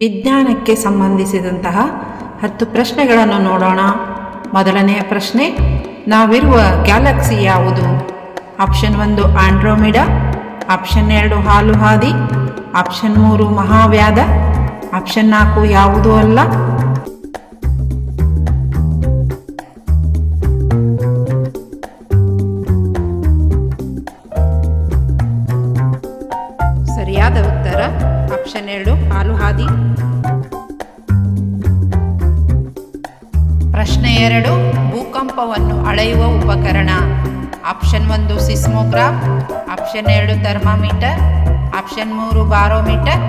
ವಿಜ್ಞಾನಕ್ಕೆ ಸಂಬಂಧಿಸಿದಂತಹ ಹತ್ತು ಪ್ರಶ್ನೆಗಳನ್ನು ನೋಡೋಣ. ಮೊದಲನೆಯ ಪ್ರಶ್ನೆ, ನಾವಿರುವ ಗ್ಯಾಲಕ್ಸಿ ಯಾವುದು? ಆಪ್ಷನ್ ಒಂದು ಆಂಡ್ರೋಮಿಡಾ, ಆಪ್ಷನ್ ಎರಡು ಹಾಲು ಹಾದಿ, ಆಪ್ಷನ್ ಮೂರು ಮಹಾವ್ಯಾಧ, ಆಪ್ಷನ್ ನಾಲ್ಕು ಯಾವುದೂ ಅಲ್ಲ? ಹಾಲು ಹಾದಿ ಪ್ರಶ್ನೆ ಎರಡು, ಭೂಕಂಪವನ್ನು ಅಳೆಯುವ ಉಪಕರಣ. ಆಪ್ಷನ್ ಒಂದು, ಸಿಸ್ಮೋಗ್ರಾಫ್. ಆಪ್ಷನ್ ಎರಡು, ಥರ್ಮಾಮೀಟರ್. ಆಪ್ಷನ್ ಮೂರು, ಬಾರೋಮೀಟರ್.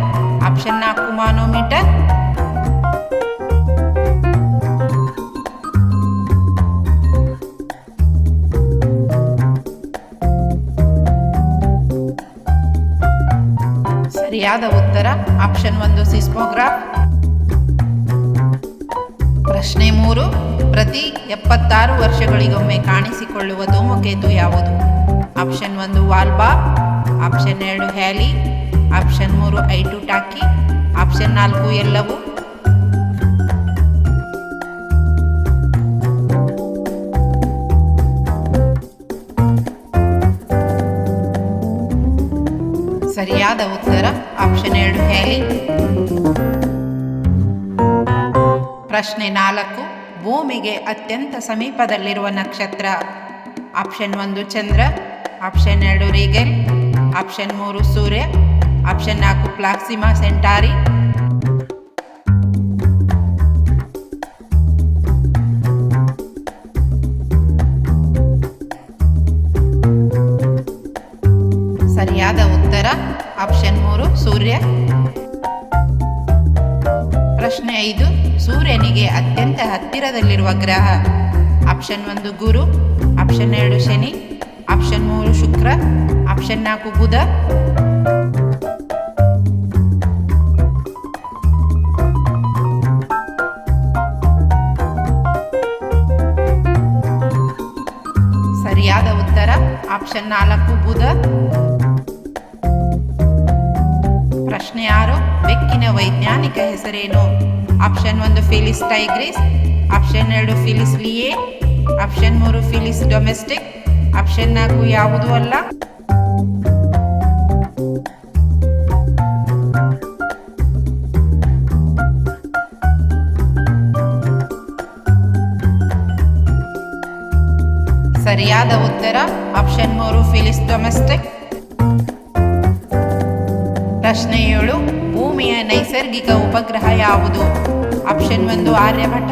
ಆಪ್ಷನ್ ನಾಲ್ಕು, ಮಾನೋಮೀಟರ್. ಸರಿಯಾದ ಉತ್ತರ? ಆಪ್ಷನ್ ಒಂದು ಸಿಸ್ಮೋಗ್ರಾಫ್ ಪ್ರಶ್ನೆ ಮೂರು, ಪ್ರತಿ ಎಪ್ಪತ್ತಾರು ವರ್ಷಗಳಿಗೊಮ್ಮೆ ಕಾಣಿಸಿಕೊಳ್ಳುವ ಧೂಮಕೇತು ಯಾವುದು? ಆಪ್ಷನ್ ಒಂದು, ವಾಲ್ಬಾ. ಆಪ್ಷನ್ ಎರಡು, ಹ್ಯಾಲಿ. ಆಪ್ಷನ್ ಮೂರು ಐಟು ಟಾಕಿ. ಆಪ್ಷನ್ ನಾಲ್ಕು, ಎಲ್ಲವೂ. ಸರಿಯಾದ ಉತ್ತರ? ಆಪ್ಷನ್ ಎರಡು ಹೇಳಿ. ಪ್ರಶ್ನೆ ನಾಲ್ಕು, ಭೂಮಿಗೆ ಅತ್ಯಂತ ಸಮೀಪದಲ್ಲಿರುವ ನಕ್ಷತ್ರ. ಆಪ್ಷನ್ ಒಂದು ಚಂದ್ರ ಆಪ್ಷನ್ ಎರಡು ರೀಗೆಲ್ ಆಪ್ಷನ್ ಮೂರು ಸೂರ್ಯ ಆಪ್ಷನ್ ನಾಲ್ಕು ಪ್ಲಾಕ್ಸಿಮಾ ಸೆಂಟಾರಿ. ಸರಿಯಾದ ಉತ್ತರ ಆಪ್ಷನ್ ಮೂರು, ಸೂರ್ಯ. ಪ್ರಶ್ನೆ ಐದು, ಸೂರ್ಯನಿಗೆ ಅತ್ಯಂತ ಹತ್ತಿರದಲ್ಲಿರುವ ಗ್ರಹ. ಆಪ್ಷನ್ ಒಂದು, ಗುರು. ಆಪ್ಷನ್ ಎರಡು, ಶನಿ. ಆಪ್ಷನ್ ಮೂರು, ಶುಕ್ರ. ಆಪ್ಷನ್ ನಾಲ್ಕು, ಬುಧ. ಸರಿಯಾದ ಉತ್ತರ, ಆಪ್ಷನ್ ನಾಲ್ಕು, ಬುಧ. ಪ್ರಶ್ನೆ ಆರು ಬೆಕ್ಕಿನ ವೈಜ್ಞಾನಿಕ ಹೆಸರೇನು? ಆಪ್ಷನ್ ಒಂದು ಫಿಲಿಸ್ ಟೈಗ್ರಿಸ್, ಆಪ್ಷನ್ ಎರಡು ಫಿಲಿಸ್ ಲಿಯೆ, ಆಪ್ಷನ್ ಮೂರು ಫಿಲಿಸ್ ಡೊಮೆಸ್ಟಿಕ್, ಆಪ್ಷನ್ ನಾಲ್ಕು ಯಾವುದೂ ಅಲ್ಲ? ಸರಿಯಾದ ಉತ್ತರ, ಆಪ್ಷನ್ ಮೂರು ಫಿಲಿಸ್ ಡೊಮೆಸ್ಟಿಕ್. ಪ್ರಶ್ನೆ ಏಳು ಭೂಮಿಯ ನೈಸರ್ಗಿಕ ಉಪಗ್ರಹ ಯಾವುದು? ಆಪ್ಷನ್ ಒಂದು ಆರ್ಯಭಟ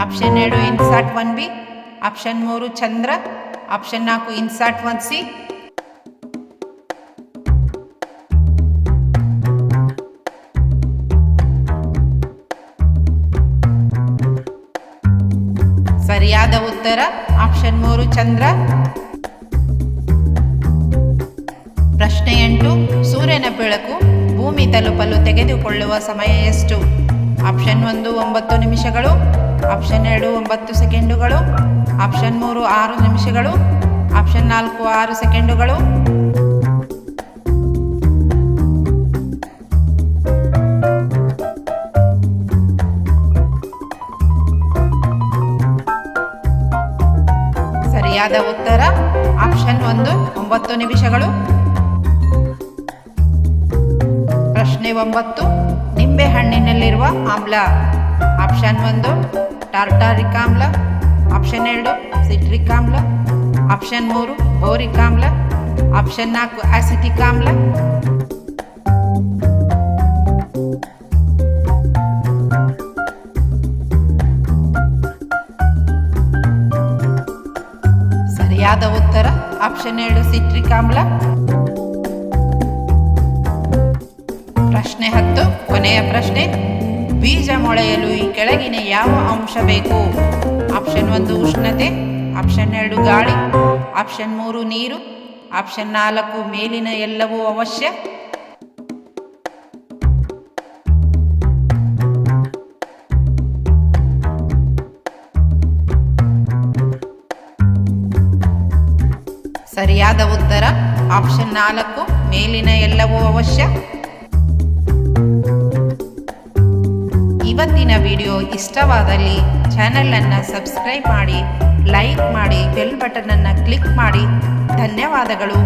ಆಪ್ಷನ್ ಎರಡು ಇನ್ಸಾಟ್ ಒನ್ ಬಿ ಆಪ್ಷನ್ ಮೂರು ಚಂದ್ರ ಆಪ್ಷನ್ ನಾಲ್ಕು ಇನ್ಸಾಟ್ ಒನ್ ಸಿ ಸರಿಯಾದ ಉತ್ತರ ಆಪ್ಷನ್ ಮೂರು ಚಂದ್ರ ಪ್ರಶ್ನೆ ಎಂಟು ಸೂರ್ಯನ ಬೆಳಕು ಭೂಮಿ ತಲುಪಲು ತೆಗೆದುಕೊಳ್ಳುವ ಸಮಯ ಎಷ್ಟು? ಆಪ್ಷನ್ ಒಂದು ಒಂಬತ್ತು ನಿಮಿಷಗಳು, ಆಪ್ಷನ್ ಎರಡು ಒಂಬತ್ತು ಸೆಕೆಂಡುಗಳು, ಆಪ್ಷನ್ ಮೂರು ಆರು ನಿಮಿಷಗಳು, ಆಪ್ಷನ್ ನಾಲ್ಕು ಆರು ಸೆಕೆಂಡುಗಳು. ಸರಿಯಾದ ಉತ್ತರ, ಆಪ್ಷನ್ ಒಂದು ಒಂಬತ್ತು ನಿಮಿಷಗಳು ಪ್ರಶ್ನೆ ಒಂಬತ್ತು ನಿಂಬೆ ಹಣ್ಣಿನಲ್ಲಿರುವ ಆಮ್ಲ. ಆಪ್ಷನ್ ಒಂದು, ಟಾರ್ಟಾರಿಕ್ ಆಮ್ಲ. ಆಪ್ಷನ್ ಎರಡು, ಸಿಟ್ರಿಕ್ ಆಮ್ಲ. ಆಪ್ಷನ್ ಮೂರು, ಬೋರಿಕ್ ಆಮ್ಲ. ಆಪ್ಷನ್ ನಾಲ್ಕು, ಆಸಿಟಿಕ್ ಆಮ್ಲ. ಸರಿಯಾದ ಉತ್ತರ, ಆಪ್ಷನ್ ಎರಡು, ಸಿಟ್ರಿಕ್ ಆಮ್ಲ. ಪ್ರಶ್ನೆ ಹತ್ತು. ಕೊನೆಯ ಪ್ರಶ್ನೆ, ಬೀಜ ಮೊಳೆಯಲು ಈ ಕೆಳಗಿನ ಯಾವ ಅಂಶ ಬೇಕು? ಆಪ್ಷನ್ ಒಂದು, ಉಷ್ಣತೆ. ಆಪ್ಷನ್ ಎರಡು, ಗಾಳಿ. ಆಪ್ಷನ್ ಮೂರು, ನೀರು. ಆಪ್ಷನ್ ನಾಲ್ಕು, ಮೇಲಿನ ಎಲ್ಲವೂ ಅವಶ್ಯ. ಸರಿಯಾದ ಉತ್ತರ, ಆಪ್ಷನ್ ನಾಲ್ಕು, ಮೇಲಿನ ಎಲ್ಲವೂ ಅವಶ್ಯ. ಇವತ್ತಿನ ವಿಡಿಯೋ ಇಷ್ಟವಾದಲ್ಲಿ ಚಾನಲನ್ನು ಸಬ್ಸ್ಕ್ರೈಬ್ ಮಾಡಿ ಲೈಕ್ ಮಾಡಿ ಬೆಲ್ ಬಟನನ್ನು ಕ್ಲಿಕ್ ಮಾಡಿ. ಧನ್ಯವಾದಗಳು.